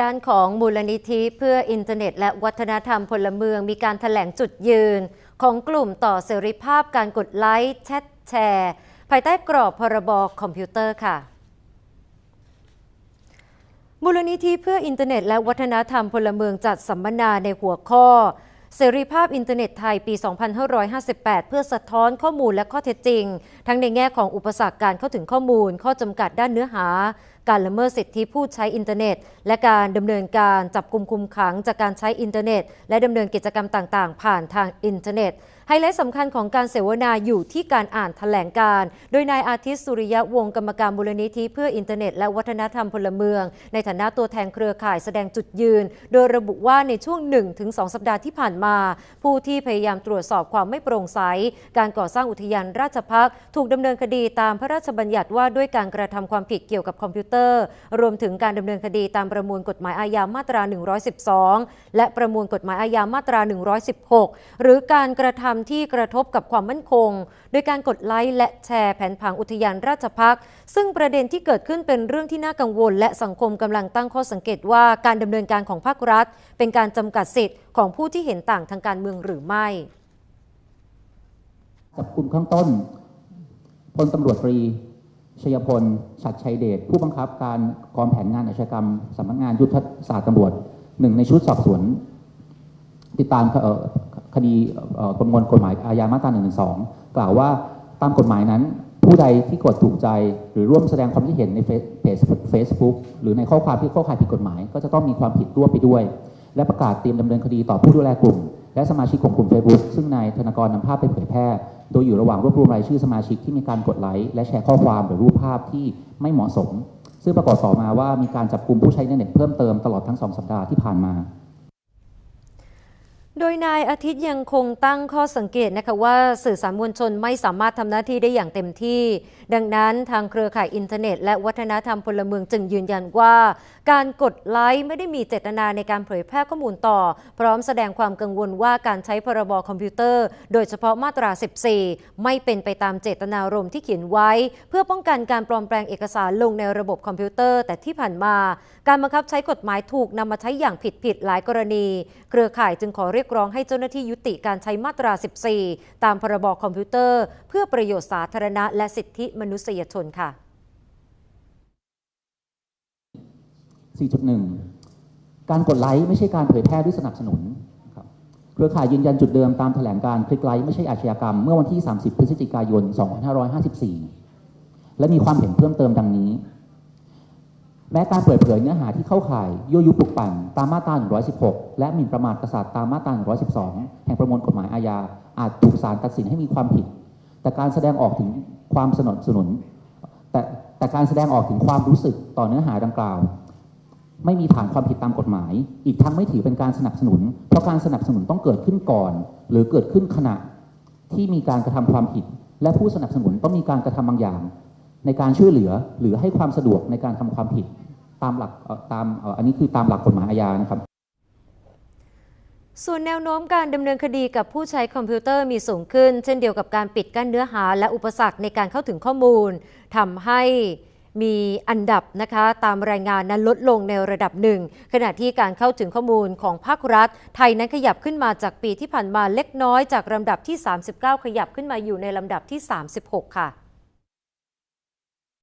ด้านของมูลนิธิเพื่ออินเทอร์เน็ต และวัฒนธรรมพลเมืองมีการถแถลงจุดยืน ของกลุ่มต่อเสรีภาพการกดไลค์แชทแชร์ ภายใต้กรอบพรบคอมพิวเตอร์ค่ะ มูลนิธิเพื่ออินเทอร์เน็ต และวัฒนธรรมพลเมืองจัดสัมมนาในหัวข้อ เสรีภาพอินเทอร์เน็ตไทยปี 2558 เพื่อสะท้อนข้อมูลและข้อเท็จจริง ทั้งในแง่ของอุปสรรคการเข้าถึงข้อมูล ข้อจำกัดด้านเนื้อหาการละเมิดสิทธิผู้ใช้อินเทอร์เน็ต และการดำเนินการจับกลุ่มคุมขังจากการใช้อินเทอร์เน็ต และดำเนินกิจกรรมต่างๆ ผ่านทางอินเทอร์เน็ตไฮไลท์สำคัญของการเสวนาอยู่ที่การอ่านแถลงการ์โดยนายอาทิตย์สุริยะวงกรรมการมูลนิธิเพื่ออินเทอร์เน็ต และวัฒนธรรมพลเมือง ในฐานะตัวแทนเครือข่ายแสดงจุดยืน โดยระบุว่าในช่วง 1-2 สัปดาห์ที่ผ่านมา ผู้ที่พยายามตรวจสอบความไม่โปร่งใส การก่อสร้างอุทยานราชพักถูกดำเนินคดีตามพระราชบัญญัติว่าด้วยการกระทำความผิดเกี่ยวกับคอมพิวเตอร์รวมถึงการดำเนินคดีตามประมวลกฎหมายอาญามาตรา 112 และประมวลกฎหมายอาญามาตรา 116 หรือการกระทำที่กระทบกับความมั่นคง โดยการกดไลค์และแชร์แผนผังอุทยานราชพักษ์ซึ่งประเด็นที่เกิดขึ้นเป็นเรื่องที่น่ากังวล และสังคมกำลังตั้งข้อสังเกตว่าการดำเนินการของภาครัฐ เป็นการจำกัดสิทธิ์ของผู้ที่เห็นต่างทางการเมืองหรือไม่จับกลุ่มข้างต้นพลตำรวจตรี ชยพลฉัดชัยเดช ผู้บังคับการกองแผนงานอาชญากรรมสำนักงานยุทธศาสตร์ตำรวจหนึ่งในชุดสอบสวน ติดตามคดีประมวลกฎหมายอาญามาตรา1นึกล่าวว่าตามกฎหมายนั้น ผู้ใดที่กดถูกใจหรือร่วมแสดงความคิดเห็นในเฟซเฟซบุ๊กหรือในข้อความที่เข้าข่ายผิดกฎหมาย ก็จะต้องมีความผิดร่วมไปด้วย และประกาศเตรียมดำเนินคดีต่อผู้ดูแลกลุ่ม และสมาชิกของกลุ่ม Facebook ซึ่งนายธนากรนำภาพไปเผยแพร่ โดยอยู่ระหว่างรวบรวมรายชื่อสมาชิกที่มีการกดไลค์และแชร์ข้อความหรือรูปภาพที่ไม่เหมาะสม ซึ่งประกฏต่อมาว่ามีการจับกลุ่มผู้ใช้อินเทอร์เน็ตเพิ่มเติมตลอดทั้ง 2 สัปดาห์ที่ผ่านมา โดยนายอาทิตย์ยังคงตั้งข้อสังเกตนะคะว่าสื่อสารมวลชนไม่สามารถทำหน้าที่ได้อย่างเต็มที่ ดังนั้นทางเครือข่ายอินเทอร์เน็ต และวัฒนธรรมพลเมืองจึงยืนยันว่า การกดไลค์ไม่ได้มีเจตนาในการเผยแพร่ข้อมูลต่อ พร้อมแสดงความกังวลว่าการใช้พรบคอมพิวเตอร์ โดยเฉพาะมาตรา 14 ไม่เป็นไปตามเจตนารมณ์ที่เขียนไว้ เพื่อป้องกันการปลอมแปลงเอกสารลงในระบบคอมพิวเตอร์ แต่ที่ผ่านมา การบังคับใช้กฎหมายถูกนำมาใช้อย่างผิดๆหลายกรณี เครือข่ายจึงขอเรียกร้องให้เจ้าหน้าที่ยุติการใช้มาตรา 14 ตามพรบคอมพิวเตอร์ เพื่อประโยชน์สาธารณะและสิทธิมนุษยชนค่ะ 4.1 การกดไลค์ไม่ใช่การเผยแพร่หรือสนับสนุนครับเครือข่ายยืนยันจุดเดิมตามแถลงการคลิกไลค์ไม่ใช่อาชญากรรมเมื่อวันที่ 30 พฤศจิกายน 2554 และมีความเห็นเพิ่มเติมดังนี้ แม้การเปิดเผยเนื้อหาที่เข้าข่ายยั่วยุปลุกปั่นตามมาตรา 116 และหมิ่นประมาทกษัตริย์ตามมาตรา 112 แห่งประมวลกฎหมายอาญาอาจถูกศาลตัดสินให้มีความผิด แต่การแสดงออกถึงความสนับสนุน แต่แต่การแสดงออกถึงความรู้สึกต่อเนื้อหาดังกล่าว ไม่มีฐานความผิดตามกฎหมาย อีกทั้งไม่ถือเป็นการสนับสนุน เพราะการสนับสนุนต้องเกิดขึ้นก่อน หรือเกิดขึ้นขณะที่มีการกระทำความผิด และผู้สนับสนุนต้องมีการกระทำบางอย่าง ในการช่วยเหลือหรือให้ความสะดวกในการทำความผิด ตามหลักตามอันนี้คือตามหลักกฎหมายอาญานะครับ ส่วนแนวโน้มการดำเนินคดีกับผู้ใช้คอมพิวเตอร์มีสูงขึ้น เช่นเดียวกับการปิดกั้นเนื้อหา และอุปสรรคในการเข้าถึงข้อมูลทำให้มีอันดับนะคะตามรายงานนั้นลดลงในระดับหนึ่ง ขณะที่การเข้าถึงข้อมูลของภาครัฐ ไทยนั้นขยับขึ้นมาจากปีที่ผ่านมาเล็กน้อยจากลำดับที่ 39 ขยับขึ้นมาอยู่ในลำดับที่ 36 ค่ะ